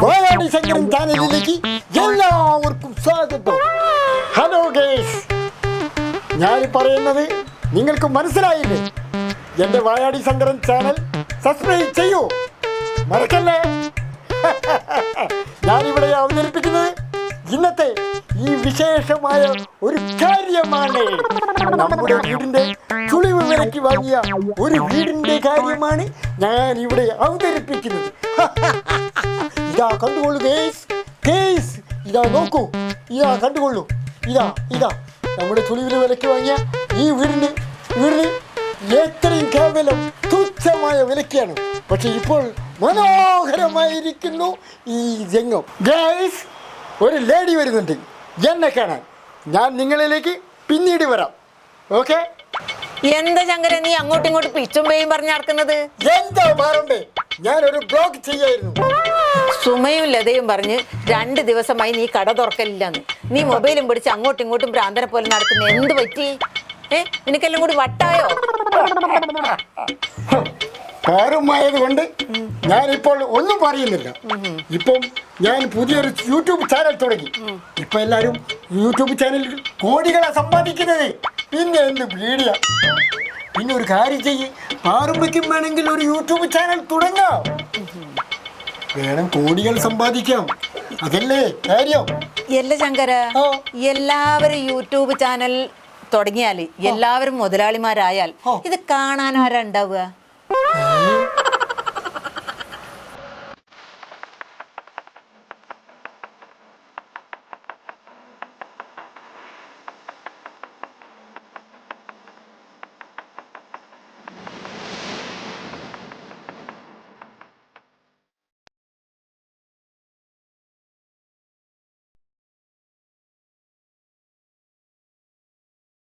കോയാടി ശങ്കരൻ ചാനലിലേക്ക് എല്ലാവർക്കും സ്വാഗതം. Hello guys. ഞാൻ പറയുന്നത് നിങ്ങൾക്ക് മനസ്സിലായില്ലേ? എന്റെ വായാടി ശങ്കരൻ ചാനൽ സബ്സ്ക്രൈബ് ചെയ്യൂ. മറക്കല്ലേ? ഞാനിവിടെ അവതരിപ്പിക്കുന്നത് ഇന്നത്തെ ഈ വിശേഷമായ ഒരു കാര്യമാണ്. നമ്മുടെ വീടിന്റെ ചുളിവ് വാങ്ങിയ ഒരു വീടിന്റെ കാര്യമാണ് ഞാൻ ഇവിടെ അവതരിപ്പിക്കുന്നത് ഇതാ നോക്കൂ. ഇതാ കണ്ടുകൊള്ളൂ. ഇതാ ഇതാ. നമ്മുടെ തുണിവിൽ വിലക്ക് വാങ്ങിയ ഈ വീടിന് വീടിന് എത്രയും കേവലം തുച്ഛമായ വിലക്കാണ് പക്ഷെ ഇപ്പോൾ മനോഹരമായിരിക്കുന്നു ഈ രംഗം ഗൈസ് ഒരു ലേഡി വരുന്നുണ്ട്. എന്നെ കാണാൻ. ഞാൻ നിങ്ങളിലേക്ക് പിന്നീട് വരാം. ഓക്കെ? എന്താ ശങ്കര നീ അങ്ങോട്ടും ഇങ്ങോട്ടും പിച്ചും പേയും പറഞ്ഞു നടക്കുന്നത്? എന്താ മാറണ്ടേ? ഞാനൊരു ബ്ലോഗ് ചെയ്യായിരുന്നു. സുമയും ലതയും പറഞ്ഞ് രണ്ട് ദിവസമായി നീ കട തുറക്കലില്ലെന്ന്. നീ മൊബൈലും പിടിച്ച് അങ്ങോട്ടും ഇങ്ങോട്ടും ഭ്രാന്തനെ പോലെ നടക്കുന്ന. എന്ത് പറ്റി? ഏ? നിനക്കെല്ലാം കൂടി വട്ടായോ? കാറുമായത് കൊണ്ട് ഞാനിപ്പോൾ ഒന്നും പറയുന്നില്ല. ഇപ്പം ഞാൻ പുതിയൊരു യൂട്യൂബ് ചാനൽ തുടങ്ങി. ഇപ്പൊ എല്ലാരും യൂട്യൂബ് ചാനലിൽ കോടികളെ സമ്പാദിക്കുന്നത്. പിന്നെ എന്ത് പേടിയ പിന്നെ ഒരു കാര്യം ചെയ്യ്. പാറുമ്പയ്ക്കും വേണമെങ്കിൽ ഒരു യൂട്യൂബ് ചാനൽ തുടങ്ങാം. വേണം കോടികൾ സമ്പാദിക്കാം. അതല്ലേ കാര്യം? എല്ല ശങ്കര ആ. എല്ലാവരും യൂട്യൂബ് ചാനൽ തുടങ്ങിയാൽ എല്ലാവരും മുതലാളിമാരായാൽ ആ. ഇത് കാണാൻ ആരാ ഉണ്ടാവുക?